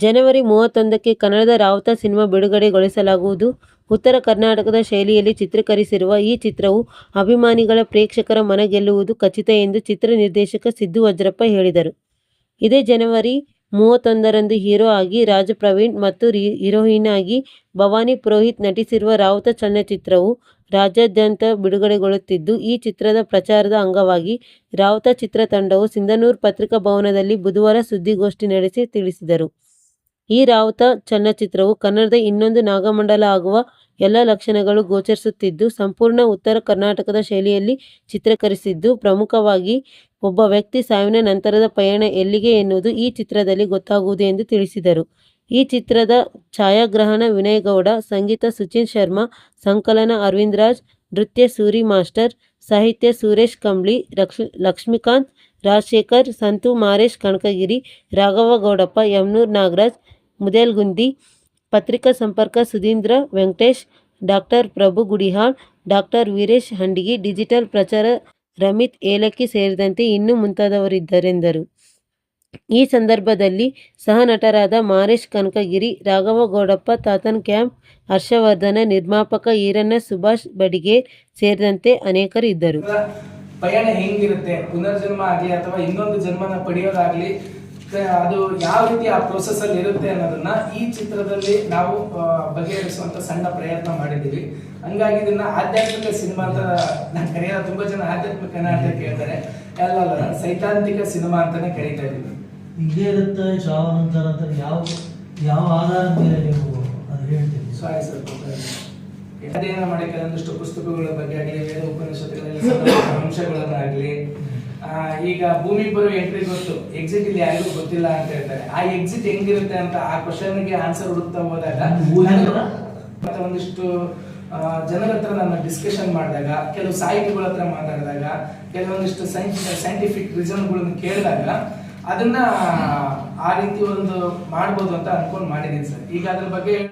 ಜನವರಿ ಮೂವತ್ತೊಂದಕ್ಕೆ ಕನ್ನಡದ ರಾವತ ಸಿನಿಮಾ ಬಿಡುಗಡೆಗೊಳಿಸಲಾಗುವುದು. ಉತ್ತರ ಕರ್ನಾಟಕದ ಶೈಲಿಯಲ್ಲಿ ಚಿತ್ರೀಕರಿಸಿರುವ ಈ ಚಿತ್ರವು ಅಭಿಮಾನಿಗಳ, ಪ್ರೇಕ್ಷಕರ ಮನಗೆಲ್ಲುವುದು ಖಚಿತ ಎಂದು ಚಿತ್ರ ನಿರ್ದೇಶಕ ಸಿದ್ದು ವಜ್ರಪ್ಪ ಹೇಳಿದರು. ಇದೇ ಜನವರಿ ಮೂವತ್ತೊಂದರಂದು ಹೀರೋ ಆಗಿ ರಾಜ್ ಪ್ರವೀಣ್ ಮತ್ತು ಹೀರೋಯಿನ್ ಆಗಿ ಭವಾನಿ ಪುರೋಹಿತ್ ನಟಿಸಿರುವ ರಾವತ ಚಲನಚಿತ್ರವು ರಾಜ್ಯಾದ್ಯಂತ ಬಿಡುಗಡೆಗೊಳ್ಳುತ್ತಿದ್ದು, ಈ ಚಿತ್ರದ ಪ್ರಚಾರದ ಅಂಗವಾಗಿ ರಾವತ ಚಿತ್ರತಂಡವು ಸಿಂಧನೂರು ಪತ್ರಿಕಾ ಭವನದಲ್ಲಿ ಬುಧವಾರ ಸುದ್ದಿಗೋಷ್ಠಿ ನಡೆಸಿ ತಿಳಿಸಿದರು. ಈ ರಾವತ ಚಲನಚಿತ್ರವು ಕನ್ನಡದ ಇನ್ನೊಂದು ನಾಗಮಂಡಲ ಆಗುವ ಎಲ್ಲ ಲಕ್ಷಣಗಳು ಗೋಚರಿಸುತ್ತಿದ್ದು, ಸಂಪೂರ್ಣ ಉತ್ತರ ಕರ್ನಾಟಕದ ಶೈಲಿಯಲ್ಲಿ ಚಿತ್ರೀಕರಿಸಿದ್ದು, ಪ್ರಮುಖವಾಗಿ ಒಬ್ಬ ವ್ಯಕ್ತಿ ಸಾವಿನ ನಂತರದ ಪಯಣ ಎಲ್ಲಿಗೆ ಎನ್ನುವುದು ಈ ಚಿತ್ರದಲ್ಲಿ ಗೊತ್ತಾಗುವುದು ಎಂದು ತಿಳಿಸಿದರು. ಈ ಚಿತ್ರದ ಛಾಯಾಗ್ರಹಣ ವಿನಯ್ ಗೌಡ, ಸಂಗೀತ ಸುಚಿನ್ ಶರ್ಮಾ, ಸಂಕಲನ ಅರವಿಂದ್ ರಾಜ್, ನೃತ್ಯ ಸೂರಿ ಮಾಸ್ಟರ್, ಸಾಹಿತ್ಯ ಸುರೇಶ್ ಕಂಬ್ಳಿ, ಲಕ್ಷ್ಮೀಕಾಂತ್ ರಾಜಶೇಖರ್, ಸಂತು ಮಾರೇಶ್ ಕನಕಗಿರಿ, ರಾಘವ ಗೌಡಪ್ಪ, ಯಮನೂರ್ ನಾಗರಾಜ್ ಮುದೇಲ್ಗುಂದಿ, ಪತ್ರಿಕಾ ಸಂಪರ್ಕ Sudhindra Venkatesh, doctor Prabhu Gudihal, doctor Veeresh Handigi digital ಪ್ರಚಾರ ರಮಿತ್ ಏಲಕ್ಕಿ ಸೇರಿದಂತೆ ಇನ್ನೂ ಮುಂತಾದವರಿದ್ದರೆಂದರು. ಈ ಸಂದರ್ಭದಲ್ಲಿ ಸಹ-ನಟರಾದ ಮಾರೇಶ್ ಕನಕಗಿರಿ, ರಾಘವ ಗೌಡಪ್ಪ, ತಾತನ್ ಕ್ಯಾಂಪ್, ಹರ್ಷವರ್ಧನ, ನಿರ್ಮಾಪಕ ಈರಣ್ಣ, ಸುಭಾಷ್ ಬಡಿಗೆ ಸೇರಿದಂತೆ ಅನೇಕರು ಇದ್ದರು ಪಯಣ ಹೆಂಗಿರುತ್ತೆ ಪುನರ್ಜನ್ಮ ಆಗಲಿ ಅಥವಾ ಇನ್ನೊಂದು ಜನ್ಮನ ಪಡೆಯೋದಾಗ್ಲಿ ಅದು ಯಾವ ರೀತಿ ಆ ಪ್ರೋಸೆಸ್ ಅಲ್ಲಿ ಇರುತ್ತೆ ಅನ್ನೋದನ್ನ ಈ ಚಿತ್ರದಲ್ಲಿ ನಾವು ಬಗೆಹರಿಸುವಂತ ಸಣ್ಣ ಪ್ರಯತ್ನ ಮಾಡಿದ್ದೀವಿ. ಹಂಗಾಗಿ ಇದನ್ನ ಆಧ್ಯಾತ್ಮಿಕ ಸಿನಿಮಾ ಅಂತ ನಾನು ಕರೆಯೋ ತುಂಬಾ ಜನ ಆಧ್ಯಾತ್ಮಿಕ ಅಂತ ಕೇಳ್ತಾರೆ. ಅಲ್ಲ ಅಲ್ಲ ಸೈದ್ಧಾಂತಿಕ ಸಿನಿಮಾ ಅಂತಾನೆ ಕರೀತಾ ಇದೀವಿ ಹಿಂಗೆ ಇರುತ್ತೆ ಶಾವ ನಂತರ ಅಂತ ಯಾವ ಯಾವ ಆಧಾರ ಮೇಲೆ ನೀವು ಅದು ಹೇಳ್ತೀರಿ? ಸಾರಿ ಸರ್ ಅಧ್ಯಯನ ಮಾಡಿ ಕೆಲವೊಂದಿಷ್ಟು ಪುಸ್ತಕಗಳ ಬಗ್ಗೆ ಆಗಲಿ ವೇದ ಉಪನಿಷತ್ತುಗಳಲ್ಲಿ ಅಂಶಗಳನ್ನಾಗಲಿ ಈಗ ಭೂಮಿ ಬರೋ ಎಂಟ್ರಿ ಗೊತ್ತು. ಎಕ್ಸಿಟ್ ಇಲ್ಲಿ ಯಾರಿಗೂ ಗೊತ್ತಿಲ್ಲ ಅಂತ ಹೇಳ್ತಾರೆ. ಆ ಎಕ್ಸಿಟ್ ಹೆಂಗಿರುತ್ತೆ ಅಂತ ಆ ಕ್ವಶನ್ಗೆ ಆನ್ಸರ್ ಹುಡುಕ್ತಾ ಹೋದಾಗ? ಮತ್ತೆ ಒಂದಿಷ್ಟು ಜನರ ಹತ್ರ ನಾನು ಡಿಸ್ಕಷನ್ ಮಾಡಿದಾಗ ಕೆಲವು ಸಾಹಿತಿಗಳ ಹತ್ರ ಮಾತಾಡಿದಾಗ ಕೆಲವೊಂದಿಷ್ಟು ಸೈಂಟಿಫಿಕ್ ಗಳನ್ನ ಕೇಳಿದಾಗ ಅದನ್ನ ಆ ರೀತಿ ಒಂದು ಮಾಡ್ಬೋದು ಅಂತ ಅನ್ಕೊಂಡು ಮಾಡಿದ್ದೀನಿ ಸರ್. ಈಗ ಅದ್ರ ಬಗ್ಗೆ